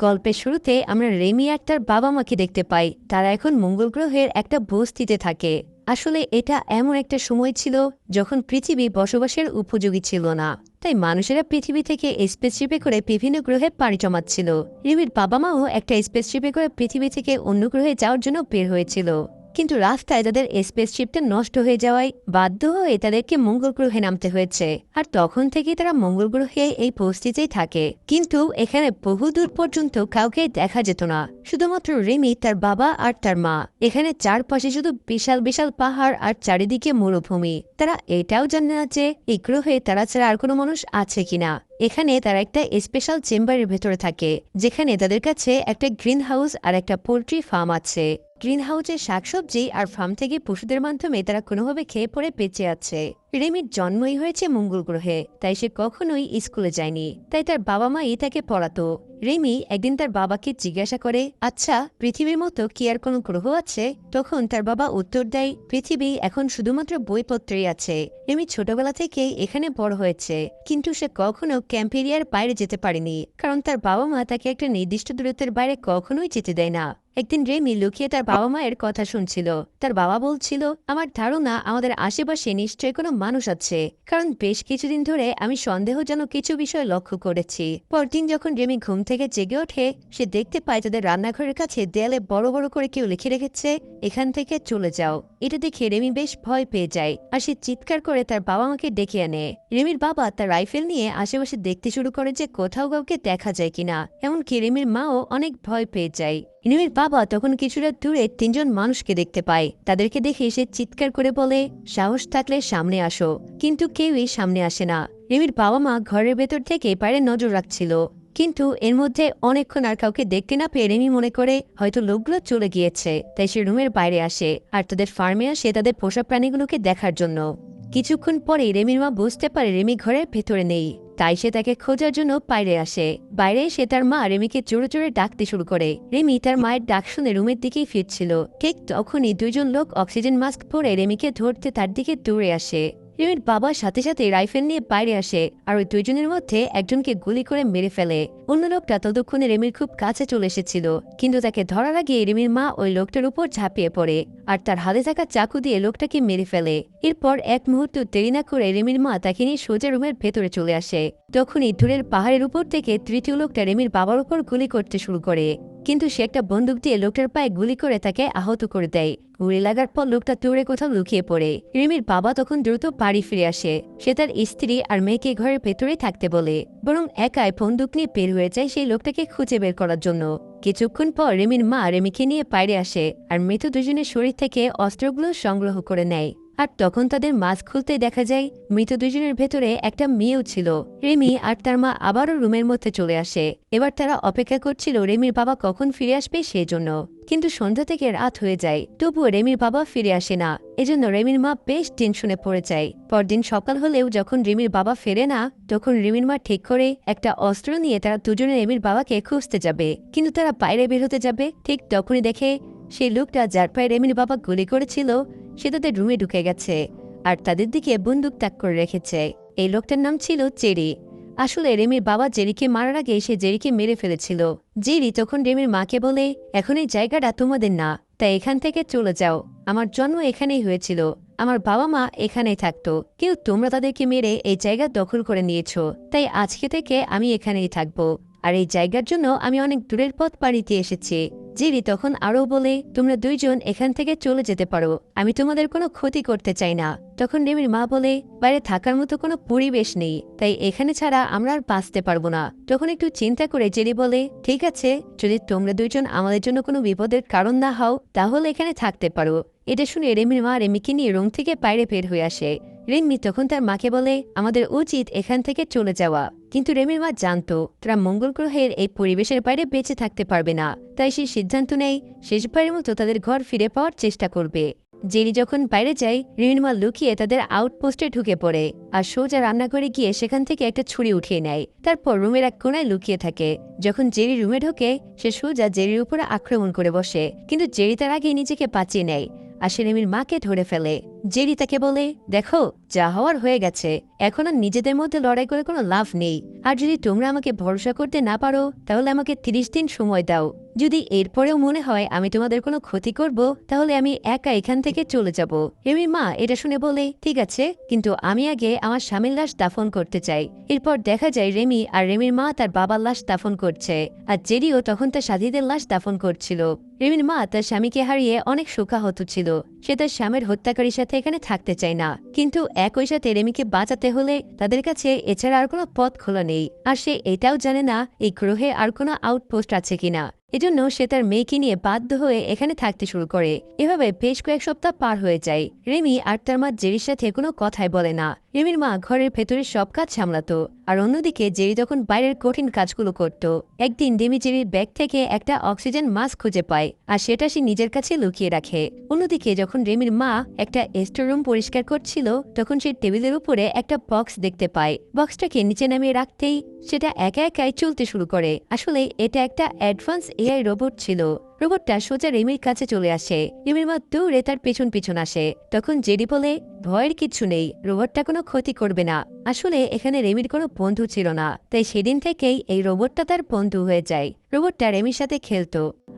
গল্পের শুরুতে আমরা রেমি তার বাবা মাকে দেখতে পাই। তারা এখন মঙ্গল গ্রহের একটা বস্তিতে থাকে। আসলে এটা এমন একটা সময় ছিল যখন পৃথিবী বসবাসের উপযোগী ছিল না। তাই মানুষেরা পৃথিবী থেকে স্পেসশিপে করে বিভিন্ন গ্রহে পাড়ি জমাচ্ছিল। রিমির বাবা মাও একটা স্পেসশিপে করে পৃথিবী থেকে অন্য গ্রহে যাওয়ার জন্য বের হয়েছিল। কিন্তু রাস্তায় তাদের স্পেসশিপটা নষ্ট হয়ে যাওয়ায় বাধ্য হয়ে তাদেরকে মঙ্গল গ্রহে নামতে হয়েছে। আর তখন থেকেই তারা মঙ্গল গ্রহে এই পরিস্থিতিতেই থাকে। কিন্তু এখানে বহু দূর পর্যন্ত কাউকে দেখা যেত না। শুধুমাত্র রিমি, তার বাবা আর তার মা। এখানে চারপাশে শুধু বিশাল বিশাল পাহাড় আর চারিদিকে মরুভূমি। তারা এটাও জানে না যে এই গ্রহে তারা ছাড়া আর কোনো মানুষ আছে কিনা। এখানে তারা একটা স্পেশাল চেম্বারের ভেতরে থাকে, যেখানে তাদের কাছে একটা গ্রিন হাউস আর একটা পোলট্রি ফার্ম আছে। গ্রিন হাউসের শাকসবজি আর ফার্ম থেকে পশুদের মাধ্যমে তারা কোনোভাবে খেয়ে পড়ে বেঁচে আছে। রেমির জন্মই হয়েছে মঙ্গল গ্রহে, তাই সে কখনোই স্কুলে যায়নি, তাই তার বাবা মাই তাকে পড়াতো। রেমি একদিন তার বাবাকে জিজ্ঞাসা করে আচ্ছা পৃথিবীর মতো কি আর কোনো গ্রহ আছে? তখন তার বাবা উত্তর দেয়, পৃথিবী এখন শুধুমাত্র বইপত্রেই আছে। রেমি ছোটবেলা থেকে এখানে বড় হয়েছে, কিন্তু সে কখনো ক্যাম্পেরিয়ার বাইরে যেতে পারেনি, কারণ তার বাবা মা তাকে একটা নির্দিষ্ট দূরত্বের বাইরে কখনোই যেতে দেয় না। একদিন রেমি লুকিয়ে তার বাবা মায়ের কথা শুনছিল। তার বাবা বলছিল, আমার ধারণা আমাদের আশেপাশে নিশ্চয়ই কোনো মানুষ আছে। কারণ বেশ কিছুদিন ধরে আমি সন্দেহজনক কিছু বিষয় লক্ষ্য করেছি। পরদিন যখন রেমি ঘুম থেকে জেগে ওঠে, সে দেখতে পায় তাদের রান্নাঘরের কাছে দেয়ালে বড় বড় করে কেউ লিখে রেখেছে, এখান থেকে চলে যাও। এটা দেখে রেমি বেশ ভয় পেয়ে যায় আর সে চিৎকার করে তার বাবা মাকে ডেকে আনে। রেমির বাবা তার রাইফেল নিয়ে আশেপাশে দেখতে শুরু করে যে কোথাও কাউকে দেখা যায় কিনা, এমনকি রেমির মাও অনেক ভয় পেয়ে যায়। রিমির বাবা তখন কিছুটা দূরে তিনজন মানুষকে দেখতে পায়। তাদেরকে দেখে সে চিৎকার করে বলে, সাহস থাকলে সামনে আসো। কিন্তু কেউই সামনে আসে না। রিমির বাবা মা ঘরের ভেতর থেকে বাইরে নজর রাখছিল। কিন্তু এর মধ্যে অনেকক্ষণ আর কাউকে দেখতে না পেয়ে রেমি মনে করে হয়তো লোকগুলো চলে গিয়েছে, তাই সে রুমের বাইরে আসে আর তাদের ফার্মে আসে তাদের পোষা প্রাণীগুলোকে দেখার জন্য। কিছুক্ষণ পরে রেমির মা বুঝতে পারে রেমি ঘরের ভেতরে নেই, তাই সে তাকে খোঁজার জন্য বাইরে আসে। বাইরে সে তার মা রেমিকে জোরে জোরে ডাকতে শুরু করে। রেমি তার মায়ের ডাক শুনে রুমের দিকেই ফিরছিল। ঠিক তখনই দুইজন লোক অক্সিজেন মাস্ক পরে রেমিকে ধরতে তার দিকে দৌড়ে আসে। রিমির বাবার সাথে সাথে রাইফেল নিয়ে বাইরে আসে আর ওই দুইজনের মধ্যে একজনকে গুলি করে মেরে ফেলে। অন্য লোকটা ততক্ষণে রেমির খুব কাছে চলে এসেছিল, কিন্তু তাকে ধরার আগে রেমির মা ওই লোকটার উপর ঝাঁপিয়ে পড়ে আর তার হাতে থাকা চাকু দিয়ে লোকটাকে মেরে ফেলে। এরপর এক মুহূর্ত দেরি না করে রেমির মা তাকে নিয়ে সোজা রুমের ভেতরে চলে আসে। তখনই দূরের পাহাড়ের উপর থেকে তৃতীয় লোকটা রেমির বাবার উপর গুলি করতে শুরু করে। কিন্তু সে একটা বন্দুক দিয়ে লোকটার পায়ে গুলি করে তাকে আহত করে দেয়। গুলি লাগার পর লোকটা দূরে কোথাও লুকিয়ে পড়ে। রিমির বাবা তখন দ্রুত বাড়ি ফিরে আসে। সে তার স্ত্রী আর মেয়েকে ঘরের ভেতরে থাকতে বলে। বরং একাই বন্দুক নিয়ে বের হয়ে যায় সেই লোকটাকে খুঁজে বের করার জন্য। কিছুক্ষণ পর রেমির মা রেমিকে নিয়ে বাইরে আসে আর মৃত দুজনের শরীর থেকে অস্ত্রগুলো সংগ্রহ করে নেয়। আর তখন তাদের মাছ খুলতে দেখা যায়, মৃত দুজনের ভেতরে একটা মেয়েও ছিল। রেমি আর তার মা আবারও রুমের মধ্যে চলে আসে। এবার তারা অপেক্ষা করছিল রেমির বাবা কখন ফিরে আসবে সেজন্য। কিন্তু সন্ধ্যা থেকে রাত হয়ে যায়, তবুও রেমির বাবা ফিরে আসে না। এজন্য রেমির মা বেশ টেনশনে পড়ে যায়। পরদিন সকাল হলেও যখন রেমির বাবা ফেরে না, তখন রেমির মা ঠিক করে একটা অস্ত্র নিয়ে তারা দুজনে রেমির বাবাকে খুঁজতে যাবে। কিন্তু তারা বাইরে বের হতে যাবে, ঠিক তখনই দেখে সেই লোকটা যার পায়ে রেমির বাবা গুলি করেছিল সে তাদের রুমে ঢুকে গেছে আর তাদের দিকে বন্দুক ত্যাগ করে রেখেছে। এই লোকটার নাম ছিল চেরি আসলে রেমির বাবা জেরিকে মারার আগে সে জেরিকে মেরে ফেলেছিল। জেরি তখন রেমির মাকে বলে, এখন এই জায়গাটা তোমাদের না, তাই এখান থেকে চলে যাও। আমার জন্ম এখানেই হয়েছিল। আমার বাবা মা এখানেই থাকতো। কিন্তু তোমরা তাদেরকে মেরে এই জায়গা দখল করে নিয়েছ। তাই আজকে থেকে আমি এখানেই থাকব। আর এই জায়গার জন্য আমি অনেক দূরের পথ পাড়িতে এসেছি। জিরি তখন আরও বলে, তোমরা দুইজন এখান থেকে চলে যেতে পারো, আমি তোমাদের কোনো ক্ষতি করতে চাই না। তখন রেমির মা বলে, বাইরে থাকার মতো কোনো পরিবেশ নেই, তাই এখানে ছাড়া আমরা আর বাঁচতে পারব না। তখন একটু চিন্তা করে জেরি বলে, ঠিক আছে, যদি তোমরা দুইজন আমাদের জন্য কোনো বিপদের কারণ না হও, তাহলে এখানে থাকতে পারো। এটা শুনে রেমির মা রেমিকে নিয়ে রুম থেকে বাইরে বের হয়ে আসে। রেমি তখন তার মাকে বলে, আমাদের উচিত এখান থেকে চলে যাওয়া। কিন্তু রেমির মা জানত, তারা মঙ্গল গ্রহের এই পরিবেশের বাইরে বেঁচে থাকতে পারবে না। তাই সে সিদ্ধান্ত নেই শেষবারের মতো তাদের ঘর ফিরে পাওয়ার চেষ্টা করবে। জেরি যখন বাইরে যায় রিমির মা লুকিয়ে তাদের আউটপোস্টে ঢুকে পড়ে আর সোজা রান্নাঘরে গিয়ে সেখান থেকে একটা ছুরি উঠিয়ে নেয়। তারপর রুমের এক কোনায় লুকিয়ে থাকে। যখন জেরি রুমে ঢোকে, সে সোজা জেরির উপরে আক্রমণ করে বসে। কিন্তু জেরি তার আগে নিজেকে বাঁচিয়ে নেয়। আর সে রেমির মাকে ধরে ফেলে। জেরি তাকে বলে, দেখো, যা হওয়ার হয়ে গেছে। এখন আর নিজেদের মধ্যে লড়াই করে কোনো লাভ নেই। আর যদি তোমরা আমাকে ভরসা করতে না পারো, তাহলে আমাকে তিরিশ দিন সময় দাও। যদি এরপরেও মনে হয় আমি তোমাদের কোনো ক্ষতি করব, তাহলে আমি একা এখান থেকে চলে যাব। রেমির মা, এটা শুনে বলে, ঠিক আছে, কিন্তু আমি আগে আমার স্বামীর লাশ দাফন করতে চাই। এরপর দেখা যায় রেমি আর রেমির মা তার বাবার লাশ দাফন করছে, আর জেরিও তখন তার সাথীদের লাশ দাফন করছিল। রেমির মা তার স্বামীকে হারিয়ে অনেক শোকাহত ছিল। সে তার স্বামীর হত্যাকারীর সাথে এখানে থাকতে চায় না। কিন্তু একই সাথে রেমিকে বাঁচাতে হলে তাদের কাছে এছাড়া আর কোনো পথ খোলা নেই। আর সে এটাও জানে না, এই গ্রহে আর কোনো আউটপোস্ট আছে কিনা। এজন্য সে তার মেয়েকে নিয়ে বাধ্য হয়ে এখানে থাকতে শুরু করে। এভাবে বেশ কয়েক সপ্তাহ পার হয়ে যায়। রেমি আর তার মা জেরির সাথে কোনো কথাই বলে না। রেমির মা ঘরের ভেতরে সব কাজ সামলাতো। আর অন্যদিকে জেরি তখন বাইরের কঠিন কাজগুলো করত। একদিন রেমি জেরির ব্যাগ থেকে একটা অক্সিজেন মাস্ক খুঁজে পায়, আর সেটা সে নিজের কাছে লুকিয়ে রাখে। অন্যদিকে যখন রেমির মা একটা স্টোররুম পরিষ্কার করছিল, তখন সে টেবিলের উপরে একটা বক্স দেখতে পায়। বক্সটাকে নিচে নামিয়ে রাখতেই সেটা একা একাই চলতে শুরু করে। আসলে এটা একটা অ্যাডভান্স এআই রোবট ছিল। রোবটটা সোজা রেমির কাছে চলে আসে। রেমির মা দৌড়ে তার পেছন পিছন আসে। তখন জেডি বলে, ভয়ের কিছু নেই, রোবটটা কোনো ক্ষতি করবে না। আসলে এখানে রেমির কোনো বন্ধু ছিল না, তাই সেদিন থেকেই এই রোবটটা তার বন্ধু হয়ে যায়। রোবটটা রেমির সাথে খেলত,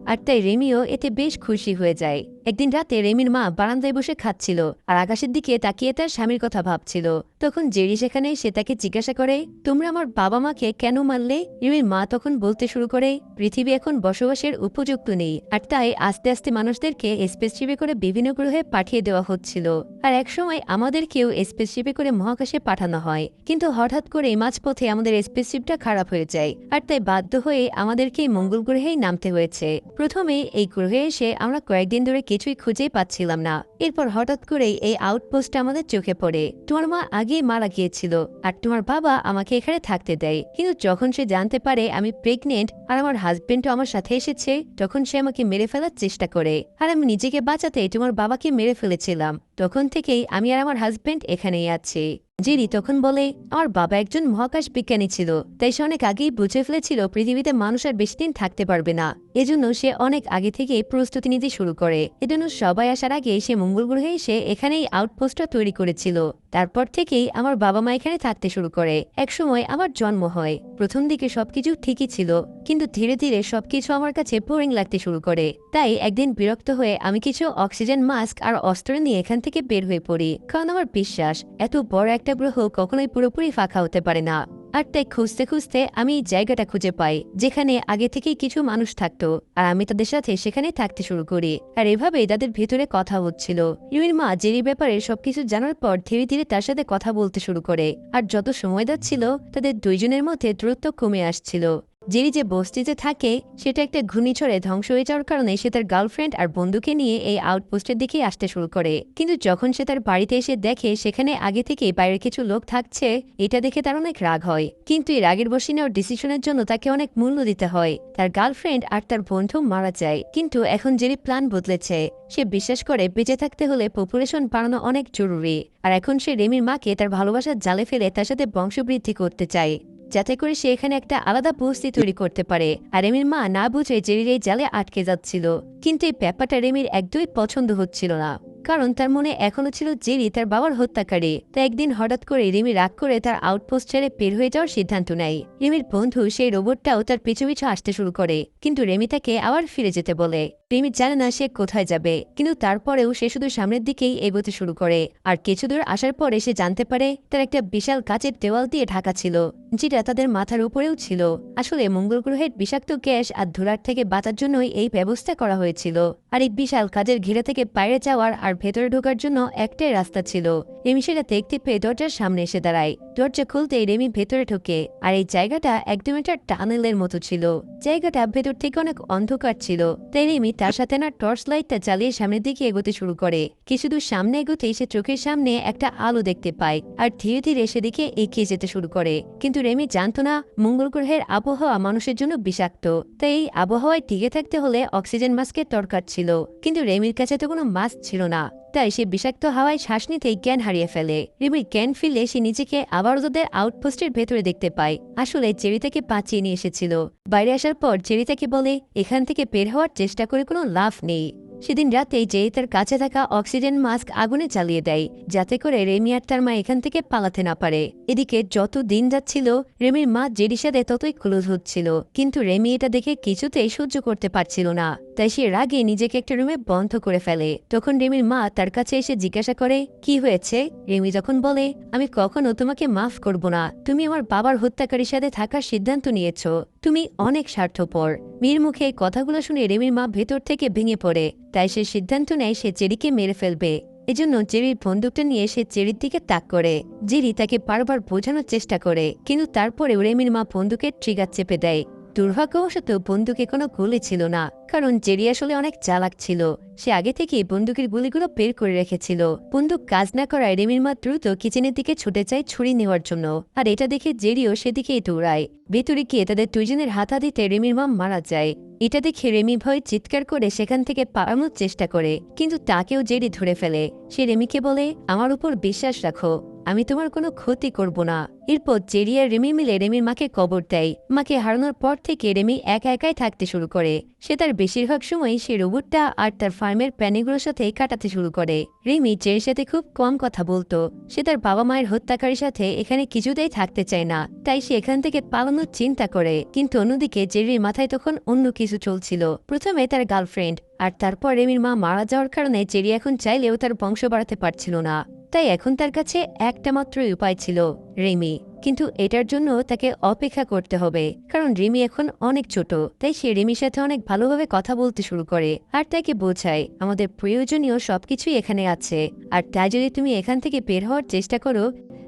আর তাই রেমিও এতে বেশ খুশি হয়ে যায়। একদিন রাতে রেমির মা বারান্দায় বসে খাচ্ছিল আর আকাশের দিকে তাকিয়ে তার স্বামীর কথা ভাবছিল। তখন জেরি সেখানে সে তাকে জিজ্ঞাসা করে, তোমরা আমার বাবা মাকে কেন মারলে? রেমির মা তখন বলতে শুরু করে, পৃথিবী এখন বসবাসের উপযুক্ত নেই। আর তাই আস্তে আস্তে মানুষদেরকে স্পেসশিপে করে বিভিন্ন গ্রহে পাঠিয়ে দেওয়া হচ্ছিল। আর একসময় আমাদেরকেও স্পেসশিপে করে মহাকাশে পাঠানো হয়। কিন্তু হঠাৎ করে মাঝপথে আমাদের স্পেসশিপটা খারাপ হয়ে যায়। আর তাই বাধ্য হয়ে আমাদেরকে মঙ্গল গ্রহেই নামতে হয়েছে। প্রথমে এই গ্রহে এসে আমরা কয়েকদিন ধরে কিছুই খুঁজেই পাচ্ছিলাম না। এরপর হঠাৎ করেই এই আউটপোস্টটা আমাদের চোখে পড়ে। তোমার মা আগেই মারা গিয়েছিল আর তোমার বাবা আমাকে এখানে থাকতে দেয়। কিন্তু যখন সে জানতে পারে আমি প্রেগনেন্ট আর আমার হাজবেন্ডও আমার সাথে এসেছে, তখন সে আমাকে মেরে ফেলার চেষ্টা করে। আর আমি নিজেকে বাঁচাতে তোমার বাবাকে মেরে ফেলেছিলাম। তখন থেকেই আমি আর আমার হাজবেন্ড এখানেই আছি। জেরি তখন বলে, আমার বাবা একজন মহাকাশ বিজ্ঞানী ছিল, তাই সে অনেক আগেই বুঝে ফেলেছিল পৃথিবীতে মানুষ আর বেশি দিন থাকতে পারবে না। এজন্য সে অনেক আগে থেকে প্রস্তুতি নিতে শুরু করে। এজন্য সবাই আসার আগে সে মঙ্গল গ্রহে এসে এখানেই আউটপোস্টটা তৈরি করেছিল। তারপর থেকেই আমার বাবা মা এখানে থাকতে শুরু করে। একসময় আমার জন্ম হয়। প্রথম দিকে সবকিছু ঠিকই ছিল, কিন্তু ধীরে ধীরে সবকিছু আমার কাছে বোরিং লাগতে শুরু করে। তাই একদিন বিরক্ত হয়ে আমি কিছু অক্সিজেন মাস্ক আর অস্ত্র নিয়ে এখান থেকে বের হয়ে পড়ি। কারণ আমার বিশ্বাস, এত বড় একটা গ্রহ কখনোই পুরোপুরি ফাঁকা হতে পারে না। আর তাই খুঁজতে খুঁজতে আমি এই জায়গাটা খুঁজে পাই, যেখানে আগে থেকেই কিছু মানুষ থাকতো আর আমি তাদের সাথে সেখানে থাকতে শুরু করি। আর এভাবেই তাদের ভেতরে কথা হচ্ছিল। ইউর মা জেরি ব্যাপারে সবকিছু জানার পর ধীরে ধীরে তার সাথে কথা বলতে শুরু করে। আর যত সময় যাচ্ছিল, তাদের দুইজনের মধ্যে দূরত্ব কমে আসছিল। জেরি যে বস্তিতে থাকে, সেটা একটা ঘূর্ণিঝড়ে ধ্বংস হয়ে যাওয়ার কারণে সে তার গার্লফ্রেন্ড আর বন্ধুকে নিয়ে এই আউটপোস্টের দিকে আসতে শুরু করে। কিন্তু যখন সে তার বাড়িতে এসে দেখে সেখানে আগে থেকে বাইরের কিছু লোক থাকছে, এটা দেখে তার অনেক রাগ হয়। কিন্তু এই রাগের বসে নেওয়ার ডিসিশনের জন্য তাকে অনেক মূল্য দিতে হয়। তার গার্লফ্রেন্ড আর তার বন্ধু মারা যায়। কিন্তু এখন জেরি প্ল্যান বদলেছে, সে বিশ্বাস করে বেঁচে থাকতে হলে পপুলেশন বাড়ানো অনেক জরুরি। আর এখন সে রেমির মাকে তার ভালোবাসার জালে ফেলে তার সাথে বংশবৃদ্ধি করতে চায়। যাতে করে সে এখানে একটা আলাদা বস্তি তৈরি করতে পারে। আর রেমির মা না বুঝে জেরির এই জালে আটকে যাচ্ছিল। কিন্তু এই ব্যাপারটা রেমির একদমই পছন্দ হচ্ছিল না। কারণ তার মনে এখনও ছিল জেরি তার বাবার হত্যাকারী। তা একদিন হঠাৎ করে রিমি রাগ করে তার আউটপোস্ট ছেড়ে বের হয়ে যাওয়ার সিদ্ধান্ত নেয়। রিমির বন্ধু সেই রোবটটাও তার পিছু পিছু আসতে শুরু করে। কিন্তু রেমি তাকে আবার ফিরে যেতে বলে। রিমি জানে না সে কোথায় যাবে। কিন্তু তারপরেও সে শুধু সামনের দিকেই এগোতে শুরু করে। আর কিছু দূর আসার পরে সে জানতে পারে তার একটা বিশাল কাচের দেওয়াল দিয়ে ঢাকা ছিল। যেটা তাদের মাথার উপরেও ছিল। আসলে মঙ্গল গ্রহের বিষাক্ত গ্যাস আর ধুলার থেকে বাঁচার জন্যই এই ব্যবস্থা করা হয়েছিল। আর এই বিশাল কাজের ঘিরে থেকে বাইরে যাওয়ার আর ভেতরে ঢোকার জন্য একটাই রাস্তা ছিল। রেমি সেটা দেখতে পেয়ে দরজার সামনে এসে দাঁড়ায়। দরজা খুলতেই রেমি ভেতরে ঢোকে আর এই জায়গাটা একদম একটা টানেলের মতো ছিল। জায়গাটা ভেতর থেকে অনেক অন্ধকার ছিল। তাই রেমি তার সাথে না টর্চ লাইটটা চালিয়ে সামনের দিকে এগোতে শুরু করে। কিছু দূর সামনে এগোতেই সে চোখের সামনে একটা আলো দেখতে পায়। আর ধীরে ধীরে সেদিকে এগিয়ে যেতে শুরু করে। কিন্তু রেমি জানত না, মঙ্গল গ্রহের আবহাওয়া মানুষের জন্য বিষাক্ত। তাই এই আবহাওয়ায় টিকে থাকতে হলে অক্সিজেন মাস্কের দরকার ছিল। কিন্তু রেমির কাছে তো কোনো মাস্ক ছিল না। তাই সে বিষাক্ত হাওয়ায় শ্বাস নিতেই জ্ঞান হারিয়ে ফেলে। রিমির জ্ঞান ফিরলে সে নিজেকে আবার ওদের আউটপোস্টের ভেতরে দেখতে পায়। আসলে চেরি তাকে বাঁচিয়ে নিয়ে এসেছিল। বাইরে আসার পর চেরি তাকে বলে, এখান থেকে বের হওয়ার চেষ্টা করে কোনো লাভ নেই। সেদিন রাতেই জেরি তার কাছে থাকা অক্সিজেন মাস্ক আগুনে চালিয়ে দেয়, যাতে করে রেমি আর তার মা এখান থেকে পালাতে না পারে। এদিকে যত দিন যাচ্ছিল, রেমির মা জেরির সাথে ততই ক্লোজ হচ্ছিল। কিন্তু রেমি এটা দেখে কিছুতেই সহ্য করতে পারছিল না। তাই সে রাগে নিজেকে একটা রুমে বন্ধ করে ফেলে। তখন রেমির মা তার কাছে এসে জিজ্ঞাসা করে, কি হয়েছে? রেমি যখন বলে, আমি কখনো তোমাকে মাফ করব না। তুমি আমার বাবার হত্যাকারীর সাথে থাকার সিদ্ধান্ত নিয়েছ। তুমি অনেক স্বার্থপর। মীর মুখে কথাগুলো শুনে রেমির মা ভেতর থেকে ভেঙে পড়ে। তাই সে সিদ্ধান্ত নেয় সে চেরিকে মেরে ফেলবে। এজন্য জেরির বন্দুকটা নিয়ে সে চেরির দিকে তাক করে। জেরি তাকে বারবার বোঝানোর চেষ্টা করে, কিন্তু তারপরেও রেমির মা বন্দুকের ট্রিগার চেপে দেয়। দুর্ভাগ্যবশত বন্দুকে কোনো গুলি ছিল না, কারণ জেরি আসলে অনেক চালাক ছিল। সে আগে থেকেই বন্দুকের গুলিগুলো বের করে রেখেছিল। বন্দুক কাজ না করায় রেমির মা দ্রুত কিচেনের দিকে ছুটে যায় ছুরি নেওয়ার জন্য, আর এটা দেখে জেরিও সেদিকেই দৌড়ায়। ভেতরে গিয়ে তাদের দুইজনের হাতাহাতিতে রেমির মা মারা যায়। এটা দেখে রেমি ভয় চিৎকার করে সেখান থেকে পালানোর চেষ্টা করে, কিন্তু তাকেও জেরি ধরে ফেলে। সে রেমিকে বলে, আমার উপর বিশ্বাস রাখো। আমি তোমার কোনো ক্ষতি করব না। এরপর আর রেমি মিলে রেমির মাকে কবর দেয়। মাকে হারানোর পর থেকে রেমি একা একাই থাকতে শুরু করে। সে তার বেশিরভাগ সময় সে রোবটটা আর তার ফার্মের প্যানিগুলোর সাথে কাটাতে শুরু করে। রেমি জেরির সাথে খুব কম কথা বলতো। সে তার বাবা মায়ের হত্যাকারীর সাথে এখানে কিছুতেই থাকতে চায় না। তাই সে এখান থেকে পালানোর চিন্তা করে। কিন্তু অন্যদিকে জেরির মাথায় তখন অন্য কিছু চলছিল। প্রথমে তার গার্লফ্রেন্ড আর তারপর রেমির মা মারা যাওয়ার কারণে জেরি এখন চাইলেও তার বংশ বাড়াতে পারছিল না। তাই এখন তার কাছে একটা মাত্রই উপায় ছিল, রেমি। কিন্তু এটার জন্য তাকে অপেক্ষা করতে হবে, কারণ রিমি এখন অনেক ছোট, তাই সে রিমির সাথে অনেক ভালোভাবে কথা বলতে শুরু করে, আর তাকে বোঝায়, আমাদের প্রয়োজনীয় সবকিছুই এখানে আছে, আর তাই যদি তুমি এখান থেকে বের হওয়ার চেষ্টা করো,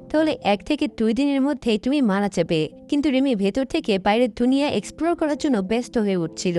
তাহলে এক থেকে দুই দিনের মধ্যেই তুমি মারা যাবে। কিন্তু রিমি ভেতর থেকে বাইরের দুনিয়া এক্সপ্লোর করার জন্য ব্যস্ত হয়ে উঠছিল।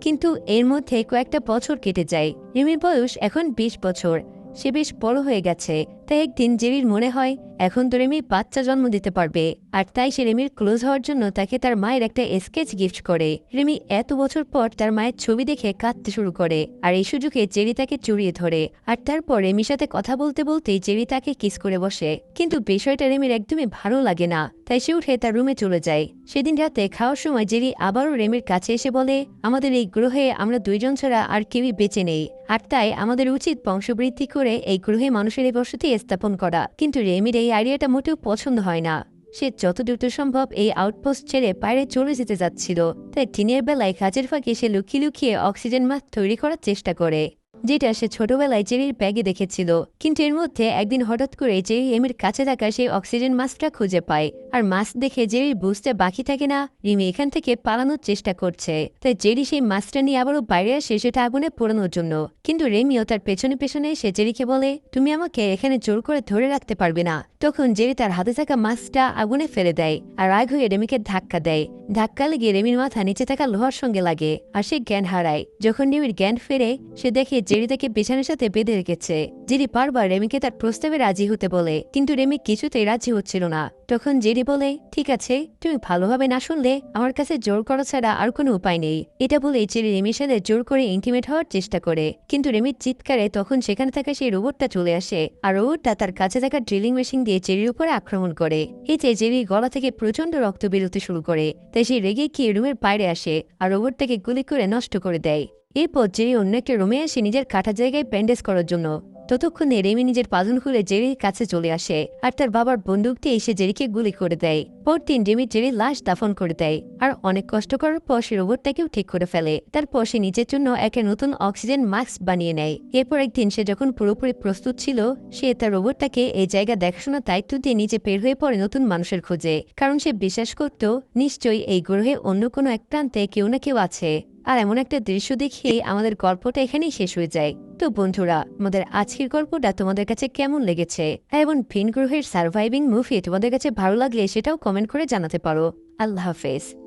কিন্তু এর মধ্যে কয়েকটা বছর কেটে যায়, রিমির বয়স এখন বিশ বছর সে বেশ বড় হয়ে গেছে। তাই একদিন জেরির মনে হয়, এখন তো রেমি বাচ্চা জন্ম দিতে পারবে। আর তাই সে রেমির ক্লোজ হওয়ার জন্য তাকে তার মায়ের একটা স্কেচ গিফট করে। রেমি এত বছর পর তার মায়ের ছবি দেখে কাঁদতে শুরু করে, আর এই সুযোগে জেরি তাকে চড়িয়ে ধরে। আর তারপর রেমির সাথে কথা বলতে বলতেই জেরি তাকে কিস করে বসে। কিন্তু বিষয়টা রেমির একদমই ভালো লাগে না, তাই সে উঠে তার রুমে চলে যায়। সেদিন রাতে খাওয়ার সময় জেরি আবারও রেমির কাছে এসে বলে, আমাদের এই গ্রহে আমরা দুইজন ছাড়া আর কেউই বেঁচে নেই। আর তাই আমাদের উচিত বংশবৃদ্ধি করে এই গ্রহে মানুষের এই বসতি স্থাপন করা। কিন্তু রেমির এই আইডিয়াটা মোটেও পছন্দ হয় না। সে যত দ্রুত সম্ভব এই আউটপোস্ট ছেড়ে বাইরে চলে যেতে যাচ্ছিল। তাই টিনের বেলায় কাজের ফাঁকে সে লুকিয়ে লুকিয়ে অক্সিজেন মাস্ক তৈরি করার চেষ্টা করে। যেটা সে ছোটবেলায় জেরির ব্যাগে দেখেছিল। কিন্তু এর মধ্যে একদিন হঠাৎ করে জেরি এমির কাছে থাকা সেই অক্সিজেন মাস্কটা খুঁজে পায়। আর মাস্ক দেখে জেরির বুঝতে বাকি থাকে না, রিমি এখান থেকে পালানোর চেষ্টা করছে। তাই জেরি সেই মাস্কটা নিয়ে আবারও বাইরে আসে সেটা আগুনে পোড়ানোর জন্য। কিন্তু রেমিও তার পেছনে পেছনে সে জেরিকে বলে, তুমি আমাকে এখানে জোর করে ধরে রাখতে পারবে না। তখন জেরি তার হাতে থাকা মাস্কটা আগুনে ফেলে দেয় আর রাগ হয়ে রেমিকে ধাক্কা দেয়। ধাক্কা লেগে রেমির মাথা নিচে থাকা লোহার সঙ্গে লাগে আর সে জ্ঞান হারায়। যখন রেমির জ্ঞান ফেরে, সে দেখে জেরি তাকে পেছনের সাথে বেঁধে রেখেছে। জেরি বারবার রেমিকে তার প্রস্তাবে রাজি হতে বলে, কিন্তু রেমি কিছুতেই রাজি হচ্ছিল না। তখন জেরি বলে, ঠিক আছে, তুমি ভালোভাবে না শুনলে আমার কাছে জোর করা ছাড়া আর কোনো উপায় নেই। এটা বলে জেরি রেমির সাথে জোর করে ইন্টিমেট হওয়ার চেষ্টা করে। কিন্তু রেমির চিৎকারে তখন সেখানে থাকা সেই রোবটটা চলে আসে, আর রোবটটা তার কাছে থাকা ড্রিলিং মেশিন দিয়ে জেরির উপরে আক্রমণ করে। এতে জেরির গলা থেকে প্রচণ্ড রক্ত বেরোতে শুরু করে, তাই সে রেগে গিয়ে রুমের বাইরে আসে, আর রোবটটাকে গুলি করে নষ্ট করে দেয়। এরপর জেরি অন্য একটা রুমে আসে নিজের কাটা জায়গায় ব্যান্ডেজ করার জন্য ততক্ষণে রেমি নিজের পাজন খুলে জেরির কাছে চলে আসে আর তার বাবার বন্দুকটি এসে জেরিকে গুলি করে দেয়। পরদিন রেমি জেরির লাশ দাফন করে দেয় আর অনেক কষ্ট করার পর সে রোবটটাকেও ঠিক করে ফেলে। তারপর সে নিজের জন্য একটা নতুন অক্সিজেন মাস্ক বানিয়ে নেয়। এরপর একদিন সে যখন পুরোপুরি প্রস্তুত ছিল, সে তার রোবটটাকে এই জায়গা দেখাশোনার দায়িত্ব দিয়ে নিজে বের হয়ে পড়ে নতুন মানুষের খোঁজে। কারণ সে বিশ্বাস করত, নিশ্চয়ই এই গ্রহে অন্য কোনো এক প্রান্তে কেউ না কেউ আছে। আর এমন একটা দৃশ্য দেখে আমাদের গল্পটা এখানেই শেষ হয়ে যায়। তো বন্ধুরা, আমাদের আজকের গল্পটা তোমাদের কাছে কেমন লেগেছে? এবং ভিন গ্রহের সার্ভাইভিং মুভি তোমাদের কাছে ভালো লাগলে সেটাও কমেন্ট করে জানাতে পারো। আল্লাহ হাফেজ।